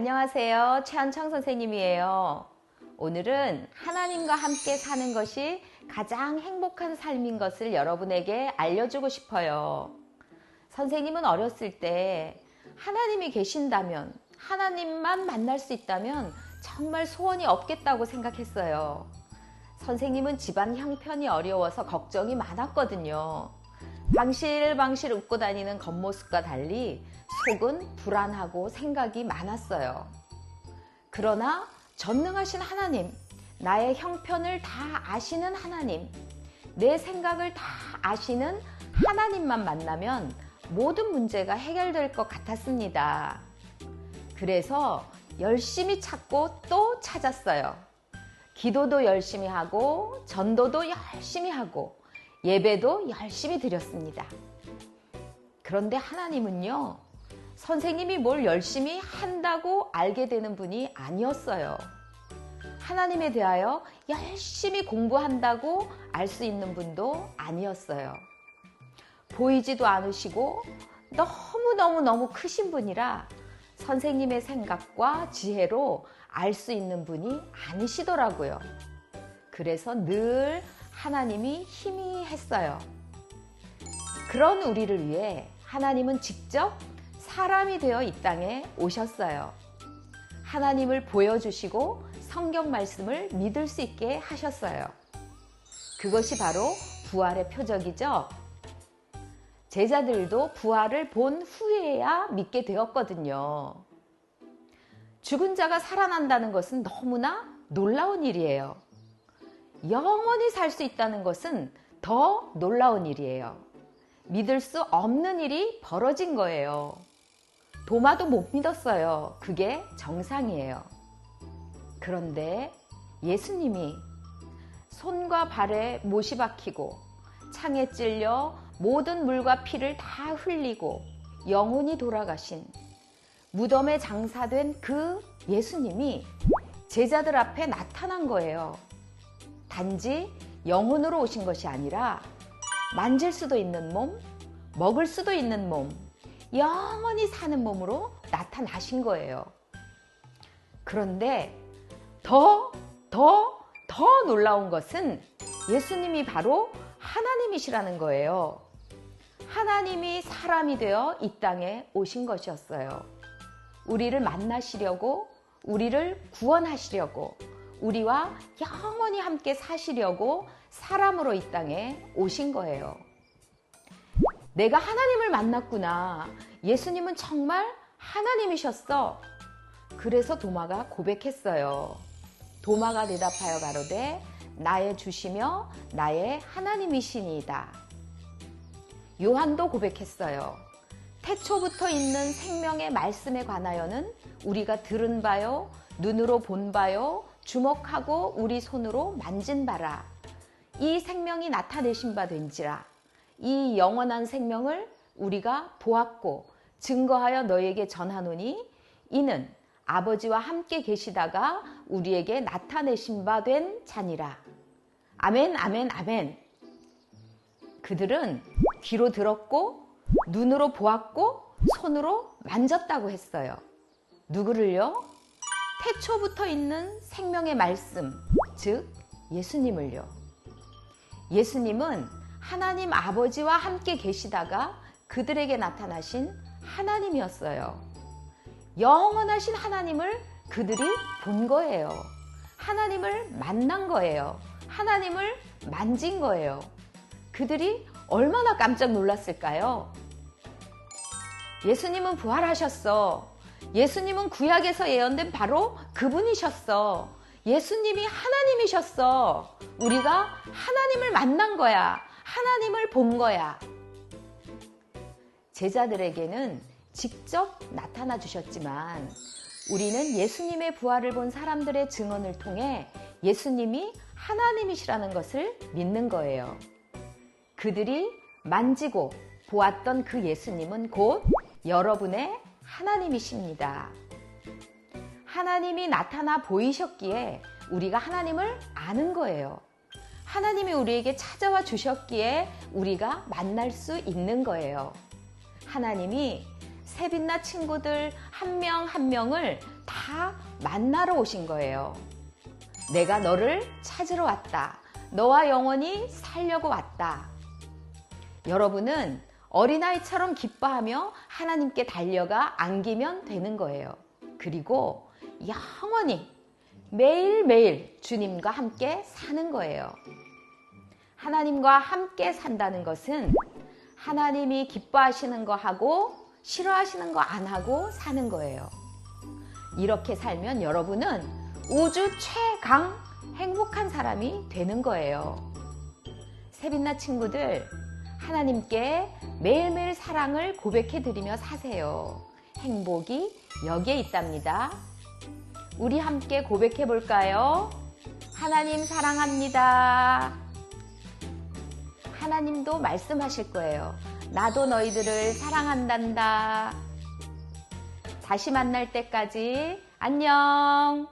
안녕하세요. 최한창 선생님이에요. 오늘은 하나님과 함께 사는 것이 가장 행복한 삶인 것을 여러분에게 알려주고 싶어요. 선생님은 어렸을 때 하나님이 계신다면, 하나님만 만날 수 있다면 정말 소원이 없겠다고 생각했어요. 선생님은 집안 형편이 어려워서 걱정이 많았거든요. 방실방실 웃고 다니는 겉모습과 달리 속은 불안하고 생각이 많았어요. 그러나 전능하신 하나님, 나의 형편을 다 아시는 하나님, 내 생각을 다 아시는 하나님만 만나면 모든 문제가 해결될 것 같았습니다. 그래서 열심히 찾고 또 찾았어요. 기도도 열심히 하고, 전도도 열심히 하고, 예배도 열심히 드렸습니다. 그런데 하나님은요, 선생님이 뭘 열심히 한다고 알게 되는 분이 아니었어요. 하나님에 대하여 열심히 공부한다고 알 수 있는 분도 아니었어요. 보이지도 않으시고 너무너무너무 크신 분이라 선생님의 생각과 지혜로 알 수 있는 분이 아니시더라고요. 그래서 늘 하나님이 희미했어요. 그런 우리를 위해 하나님은 직접 사람이 되어 이 땅에 오셨어요. 하나님을 보여주시고 성경 말씀을 믿을 수 있게 하셨어요. 그것이 바로 부활의 표적이죠. 제자들도 부활을 본 후에야 믿게 되었거든요. 죽은 자가 살아난다는 것은 너무나 놀라운 일이에요. 영원히 살 수 있다는 것은 더 놀라운 일이에요. 믿을 수 없는 일이 벌어진 거예요. 도마도 못 믿었어요. 그게 정상이에요. 그런데 예수님이 손과 발에 못이 박히고 창에 찔려 모든 물과 피를 다 흘리고 영혼이 돌아가신 무덤에 장사된 그 예수님이 제자들 앞에 나타난 거예요. 단지 영혼으로 오신 것이 아니라 만질 수도 있는 몸, 먹을 수도 있는 몸, 영원히 사는 몸으로 나타나신 거예요. 그런데 더, 더, 더 놀라운 것은 예수님이 바로 하나님이시라는 거예요. 하나님이 사람이 되어 이 땅에 오신 것이었어요. 우리를 만나시려고, 우리를 구원하시려고, 우리와 영원히 함께 사시려고 사람으로 이 땅에 오신 거예요. 내가 하나님을 만났구나. 예수님은 정말 하나님이셨어. 그래서 도마가 고백했어요. 도마가 대답하여 가로되 나의 주시며 나의 하나님이시니이다. 요한도 고백했어요. 태초부터 있는 생명의 말씀에 관하여는 우리가 들은 바요, 눈으로 본 바요, 주목하고 우리 손으로 만진 바라. 이 생명이 나타내신 바 된지라. 이 영원한 생명을 우리가 보았고 증거하여 너에게 전하노니 이는 아버지와 함께 계시다가 우리에게 나타내신 바 된 자니라. 아멘, 아멘, 아멘. 그들은 귀로 들었고 눈으로 보았고 손으로 만졌다고 했어요. 누구를요? 태초부터 있는 생명의 말씀, 즉 예수님을요. 예수님은 하나님 아버지와 함께 계시다가 그들에게 나타나신 하나님이었어요. 영원하신 하나님을 그들이 본 거예요. 하나님을 만난 거예요. 하나님을 만진 거예요. 그들이 얼마나 깜짝 놀랐을까요? 예수님은 부활하셨어. 예수님은 구약에서 예언된 바로 그분이셨어. 예수님이 하나님이셨어. 우리가 하나님을 만난 거야. 하나님을 본 거야. 제자들에게는 직접 나타나 주셨지만 우리는 예수님의 부활을 본 사람들의 증언을 통해 예수님이 하나님이시라는 것을 믿는 거예요. 그들이 만지고 보았던 그 예수님은 곧 여러분의 하나님이십니다. 하나님이 나타나 보이셨기에 우리가 하나님을 아는 거예요. 하나님이 우리에게 찾아와 주셨기에 우리가 만날 수 있는 거예요. 하나님이 세빛나 친구들 한명한 명을 다 만나러 오신 거예요. 내가 너를 찾으러 왔다. 너와 영원히 살려고 왔다. 여러분은 어린아이처럼 기뻐하며 하나님께 달려가 안기면 되는 거예요. 그리고 영원히 매일매일 주님과 함께 사는 거예요. 하나님과 함께 산다는 것은 하나님이 기뻐하시는 거 하고 싫어하시는 거 안 하고 사는 거예요. 이렇게 살면 여러분은 우주 최강 행복한 사람이 되는 거예요. 세빛나 친구들, 하나님께 매일매일 사랑을 고백해 드리며 사세요. 행복이 여기에 있답니다. 우리 함께 고백해 볼까요? 하나님 사랑합니다. 하나님도 말씀하실 거예요. 나도 너희들을 사랑한단다. 다시 만날 때까지 안녕.